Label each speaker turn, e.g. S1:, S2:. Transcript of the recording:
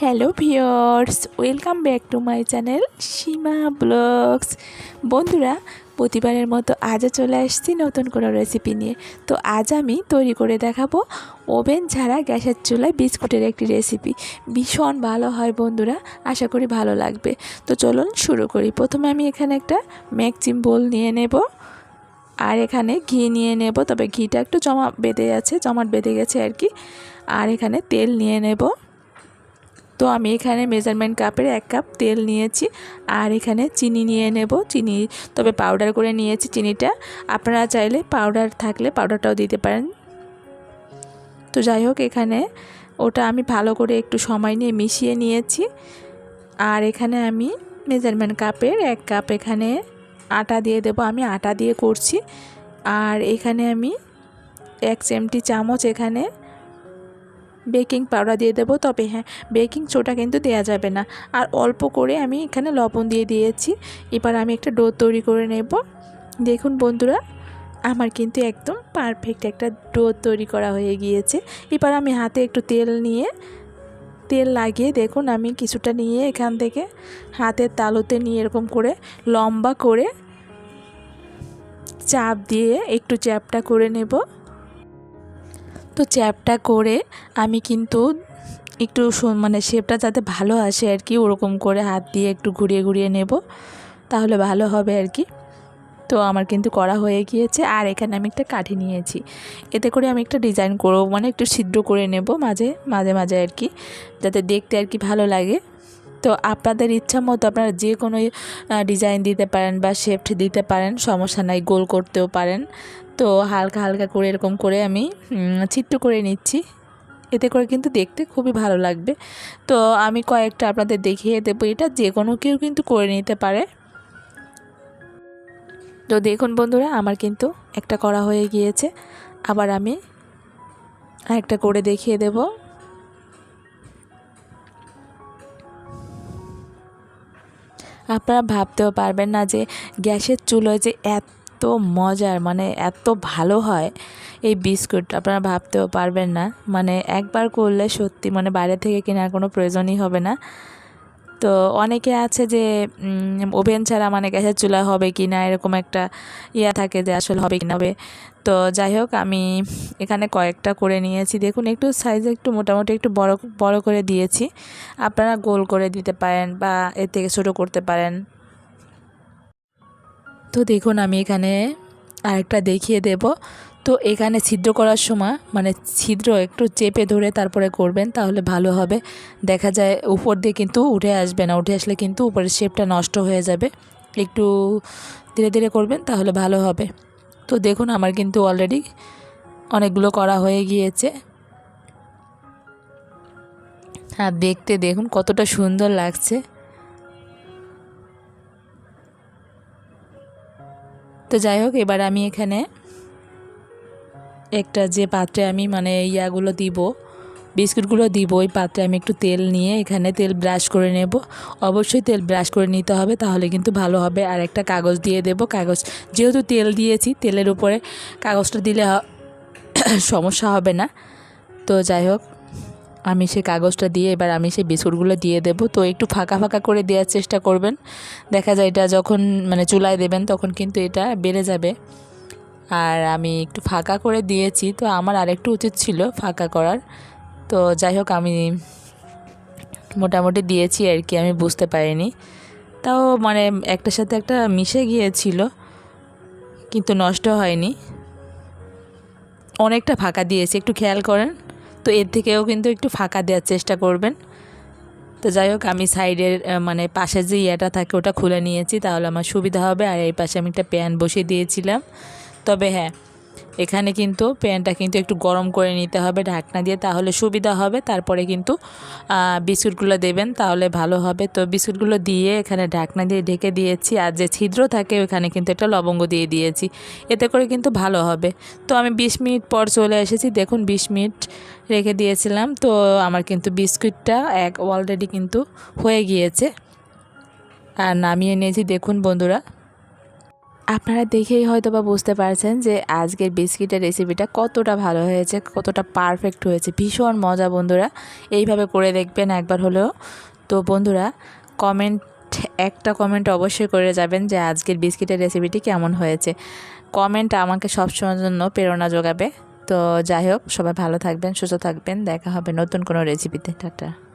S1: Hello viewers welcome back to my channel Seema vlogs বন্ধুরা, প্রতিবারের মতো আজও চলে আসছি নতুন কোনো রেসিপি নিয়ে। তো আজ আমি তৈরি করে দেখাবো ওভেন ছাড়া গ্যাসের চুলায় বিস্কুটের একটি রেসিপি ভীষণ ভালো হয় বন্ধুরা, আশা করি ভালো লাগবে। তো চলুন শুরু করি। প্রথমে আমি এখানে একটা ম্যাকচিম বোল নিয়ে নেব। আর এখানে ঘি নিয়ে নেব, তবে ঘিটা একটু জমা বেঁধে আছে, জমাট বেঁধে গেছে আর কি। আর এখানে তেল নিয়ে নেব। তো আমি এখানে মেজারমেন্ট কাপের এক কাপ তেল নিয়েছি আর এখানে চিনি নিয়ে নেব। চিনি, তবে পাউডার করে নিয়েছি চিনিটা। আপনারা চাইলে পাউডার থাকলে পাউডারটাও দিতে পারেন। তো যাই হোক, এখানে ওটা আমি ভালো করে একটু সময় নিয়ে মিশিয়ে নিয়েছি। আর এখানে আমি মেজারমেন্ট কাপের এক কাপ এখানে আটা দিয়ে দেব। আমি আটা দিয়ে করছি। আর এখানে আমি এক চেমটি চামচ এখানে বেকিং পাউডার দিয়ে দেবো, তবে হ্যাঁ বেকিং সোডা কিন্তু দেওয়া যাবে না। আর অল্প করে আমি এখানে লবণ দিয়ে দিয়েছি। এবার আমি একটা ডো তৈরি করে নেব। দেখুন বন্ধুরা, আমার কিন্তু একদম পারফেক্ট একটা ডো তৈরি করা হয়ে গিয়েছে। এবার আমি হাতে একটু তেল নিয়ে, তেল লাগিয়ে দেখুন আমি কিছুটা নিয়ে এখান থেকে হাতের তালুতে নিয়ে এরকম করে লম্বা করে চাপ দিয়ে একটু চ্যাপটা করে নেব। তো চ্যাপটা করে আমি কিন্তু একটু মানে শেপটা যাতে ভালো আসে আর কি, ওরকম করে হাত দিয়ে একটু ঘুরিয়ে ঘুরিয়ে নেব, তাহলে ভালো হবে আর কি। তো আমার কিন্তু করা হয়ে গিয়েছে, আর এখানে আমি একটা কাঠি নিয়েছি। এতে করে আমি একটা ডিজাইন করব মানে একটু ছিদ্র করে নেব মাঝে মাঝে মাঝে আর কি, যাতে দেখতে আর কি ভালো লাগে। তো আপনাদের ইচ্ছা মতো আপনারা যে কোনো ডিজাইন দিতে পারেন বা শেফট দিতে পারেন, সমস্যা নাই, গোল করতেও পারেন। তো হালকা হালকা করে এরকম করে আমি চিত্র করে নিচ্ছি। এতে করে কিন্তু দেখতে খুবই ভালো লাগবে। তো আমি কয়েকটা আপনাদের দেখিয়ে দেবো। এটা যে কোনো কেউ কিন্তু করে নিতে পারে। তো দেখুন বন্ধুরা, আমার কিন্তু একটা করা হয়ে গিয়েছে। আবার আমি একটা করে দেখিয়ে দেব। আপনারা ভাবতেও পারবেন না যে গ্যাসের চুলোয় যে এত মজার মানে এত ভালো হয় এই বিস্কুট। আপনারা ভাবতেও পারবেন না। মানে একবার করলে সত্যি মানে বাইরে থেকে কেনার কোনো প্রয়োজনই হবে না। তো অনেকে আছে যে ওভেন ছাড়া মানে গ্যাসের চুলা হবে কি না, এরকম একটা ইয়া থাকে যে আসলে হবে কি না হবে। তো যাই হোক, আমি এখানে কয়েকটা করে নিয়েছি। দেখুন, একটু সাইজ একটু মোটামুটি একটু বড় বড় করে দিয়েছি। আপনারা গোল করে দিতে পারেন বা এর থেকে ছোটো করতে পারেন। তো দেখুন, আমি এখানে আরেকটা দেখিয়ে দেব। তো এখানে ছিদ্র করার সময় মানে ছিদ্র একটু চেপে ধরে তারপরে করবেন, তাহলে ভালো হবে। দেখা যায় উপর দিয়ে কিন্তু উঠে আসবে না, উঠে আসলে কিন্তু উপরের শেপটা নষ্ট হয়ে যাবে। একটু ধীরে ধীরে করবেন, তাহলে ভালো হবে। তো দেখুন, আমার কিন্তু অলরেডি অনেকগুলো করা হয়ে গিয়েছে। আর দেখতে দেখুন, কতটা সুন্দর লাগছে। তো যাই হোক, এবার আমি এখানে একটা যে পাত্রে আমি মানে ইয়াগুলো দিব, বিস্কুটগুলো দিব, ওই পাত্রে আমি একটু তেল নিয়ে এখানে তেল ব্রাশ করে নেব। অবশ্যই তেল ব্রাশ করে নিতে হবে, তাহলে কিন্তু ভালো হবে। আর একটা কাগজ দিয়ে দেব, কাগজ যেহেতু তেল দিয়েছি, তেলের উপরে কাগজটা দিলে সমস্যা হবে না। তো যাই হোক, আমি সেই কাগজটা দিয়ে এবার আমি সেই বিস্কুটগুলো দিয়ে দেব। তো একটু ফাঁকা ফাঁকা করে দেওয়ার চেষ্টা করবেন। দেখা যায় এটা যখন মানে চুলায় দেবেন, তখন কিন্তু এটা বেড়ে যাবে। আর আমি একটু ফাঁকা করে দিয়েছি, তো আমার আরেকটু উচিত ছিল ফাঁকা করার। তো যাই হোক, আমি মোটামুটি দিয়েছি আর কি, আমি বুঝতে পারিনি। তাও মানে একটার সাথে একটা মিশে গিয়েছিল, কিন্তু নষ্ট হয়নি। অনেকটা ফাঁকা দিয়েছি, একটু খেয়াল করেন। তো এর থেকেও কিন্তু একটু ফাঁকা দেওয়ার চেষ্টা করবেন। তো যাই হোক, আমি সাইডের মানে পাশে যে ইয়েটা থাকে ওটা খুলে নিয়েছি, তাহলে আমার সুবিধা হবে। আর এই পাশে আমি একটা প্যান বসিয়ে দিয়েছিলাম। তবে হ্যাঁ এখানে কিন্তু প্যানটা কিন্তু একটু গরম করে নিতে হবে ঢাকনা দিয়ে তাহলে সুবিধা হবে। তারপরে কিন্তু বিস্কুটগুলো দেবেন তাহলে ভালো হবে। তো বিস্কুটগুলো দিয়ে এখানে ঢাকনা দিয়ে ঢেকে দিয়েছি আর যে ছিদ্র থাকে ওখানে কিন্তু একটা লবঙ্গ দিয়ে দিয়েছি। এতে করে কিন্তু ভালো হবে। তো আমি বিশ মিনিট পর চলে এসেছি। দেখুন বিশ মিনিট রেখে দিয়েছিলাম। তো আমার কিন্তু বিস্কুটটা এক অলরেডি কিন্তু হয়ে গিয়েছে। আর নামিয়ে নিয়েছি। দেখুন বন্ধুরা আপনারা দেখেই হয়তো বা বুঝতে পারছেন যে আজকের বিস্কিটের রেসিপিটা কতটা ভালো হয়েছে, কতটা পারফেক্ট হয়েছে। ভীষণ মজা বন্ধুরা, এইভাবে করে দেখবেন একবার হলেও। তো বন্ধুরা কমেন্ট একটা কমেন্ট অবশ্যই করে যাবেন যে আজকের বিস্কিটের রেসিপিটি কেমন হয়েছে। কমেন্ট আমাকে সবসময়ের জন্য প্রেরণা যোগাবে। তো যাই হোক, সবাই ভালো থাকবেন, সুস্থ থাকবেন। দেখা হবে নতুন কোনো রেসিপিতে টাটা।